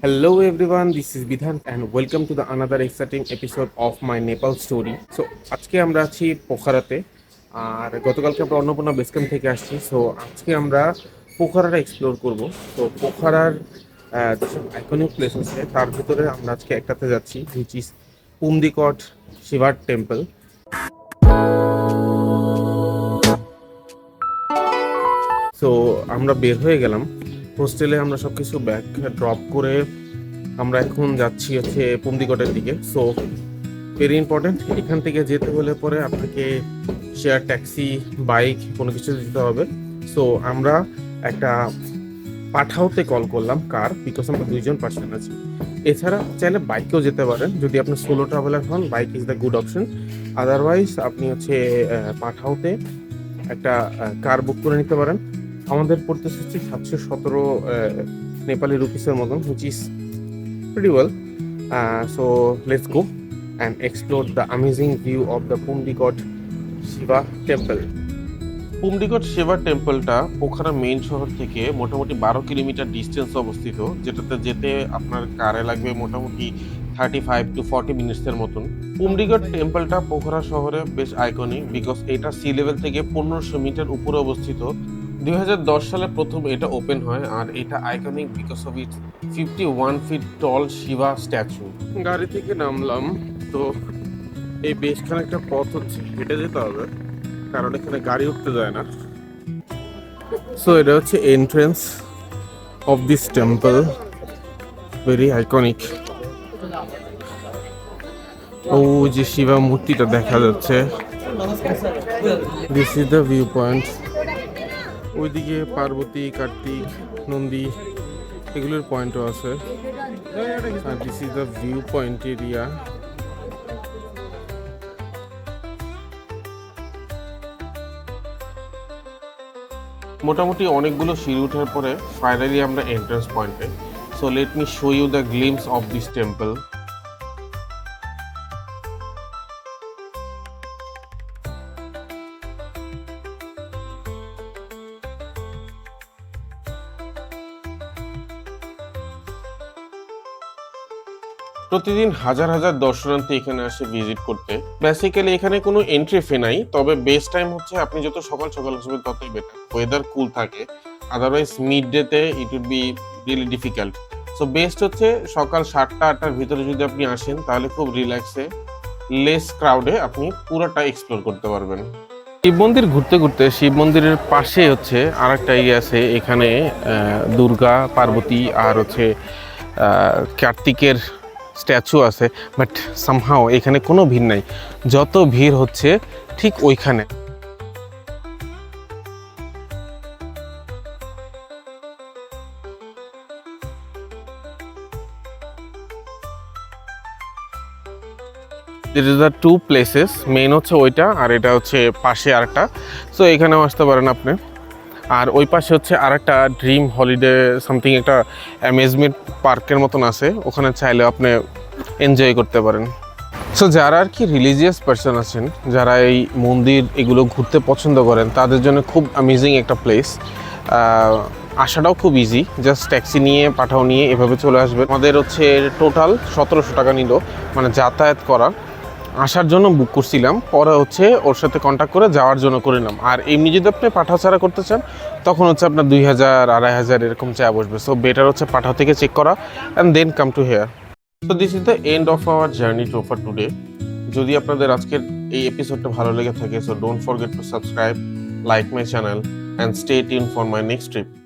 Hello everyone, this is Bidhan and welcome to the another exciting episode of my Nepal story. So আজকে আমরা আছি পোখারাতে আর গতকালকে আমরা Annapurna base camp থেকে আসছি সো আজকে আমরা পোখারাটা এক্সপ্লোর করব। তো পোখারার যেসব আইকনিক প্লেস আছে তার ভিতরে আমরা আজকে একটাতে যাচ্ছি হুইচ ইজ পুমদিকট শিবার টেম্পল সো আমরা বের হয়ে গেলাম। হোস্টেলে আমরা সব কিছু ব্যাগ ড্রপ করে আমরা এখন যাচ্ছি হচ্ছে পুমদিকটের দিকে। সো ভেরি ইম্পর্টেন্ট এখান থেকে যেতে হলে পরে আপনাকে শেয়ার ট্যাক্সি বাইক কোনো কিছু দিতে হবে। সো আমরা একটা পাঠাওতে কল করলাম কার বিকজ আমরা দুইজন পার্সন আছি। এছাড়া চাইলে বাইকেও যেতে পারেন। যদি আপনি সোলো ট্রাভেলার হন bike is the good option otherwise আপনি হচ্ছে পাঠাওতে একটা কার বুক করে নিতে পারেন। আমাদের পড়তেছে হচ্ছে সাতশো সতেরো নেপালি রুপিসের মতন which pretty well. Uh, so let's go and explore the amazing view of the Pumdikot Shiva temple. Pumdikot Shiva টেম্পলটা Pokhara main শহর থেকে মোটামুটি বারো কিলোমিটার ডিস্টেন্স অবস্থিত যেটাতে যেতে আপনার কারে লাগবে মোটামুটি থার্টি ফাইভ টু ফর্টি মিনিটসের মতন পুমডিগড় টেম্পলটা পোখরা শহরে বেশ আইকনিক বিকজ এটা সি লেভেল থেকে পনেরোশো মিটার উপরে অবস্থিত দু হাজার দশ সালে প্রথম এটা ওপেন হয় আর এটা iconic because of it fifty one feet tall Shiva statue গাড়ি থেকে নামলাম, তো এই বেশ খানিকটা পথ হচ্ছে, হেঁটে যেতে হবে, কারণ এখানে গাড়ি উঠতে যায় না। সো এটা হচ্ছে entrance of this temple very iconic ও, যে শিবা মূর্তিটা দেখা যাচ্ছে। This is the view point ওইদিকে পার্বতী, কার্তিক, নন্দী, এগুলোর পয়েন্টও আছে। আর this is the view point area মোটামুটি অনেকগুলো সিঁড়ি ওঠার পরে ফাইনালি আমরা এন্ট্রান্স পয়েন্টে so let me show you the glimpse of this temple প্রতিদিন হাজার হাজার দর্শনার্থী এখানে আসে ভিজিট করতে। বেসিক্যালি এখানে কোনো এন্ট্রি ফি নাই, তবে বেস্ট টাইম হচ্ছে আপনি যত সকাল সকাল আসবেন ততই বেটার ওয়েদার কুল থাকে আদারওয়াইজ মিড ডেতে it would be really difficult so best হচ্ছে সকাল সাতটা আটটার ভিতরে যদি আপনি আসেন, তাহলে খুব রিল্যাক্সে লেস ক্রাউডে আপনি পুরোটা এক্সপ্লোর করতে পারবেন। শিব মন্দির ঘুরতে ঘুরতে, শিব মন্দিরের পাশে হচ্ছে আর একটা ইয়ে আছে, এখানে দুর্গা, পার্বতী আর হচ্ছে কার্তিকের স্ট্যাচু আছে বাট সামহাও এখানে কোনো ভিড় নাই। যত ভিড় হচ্ছে, ঠিক ওইখানে। This the two places main হচ্ছে ওইটা, আর এটা হচ্ছে পাশে আরেকটা। সো এখানেও আসতে পারেন আপনি। আর ওই পাশে হচ্ছে আরেকটা ড্রিম হলিডে সামথিং একটা অ্যামেজমেন্ট পার্কের মতন আছে। ওখানে চাইলে আপনি এনজয় করতে পারেন। সো যারা আর কি রিলিজিয়াস পার্সন আছেন, যারা এই মন্দির এগুলো ঘুরতে পছন্দ করেন, তাদের জন্য খুব অ্যামেজিং একটা প্লেস আসাটাও খুব ইজি জাস্ট ট্যাক্সি নিয়ে, পাঠাও নিয়ে এভাবে চলে আসবে আমাদের হচ্ছে টোটাল সতেরোশো টাকা নিল মানে যাতায়াত করা। আসার জন্য বুক করছিলাম, পরে হচ্ছে ওর সাথে কন্ট্যাক্ট করে যাওয়ার জন্য করে নিলাম। আর এমনি যদি আপনি পাঠাও ছাড়া করতে চান তখন হচ্ছে আপনার দুই হাজার, আড়াই হাজার এরকম চা বসবে। সো বেটার হচ্ছে পাঠাও থেকে চেক করা and then come to here তো this is the end of our journey to for today যদি আপনাদের আজকের এই এপিসোডটা ভালো লেগে থাকে so don't forget to subscribe like my channel and stay tune for my next trip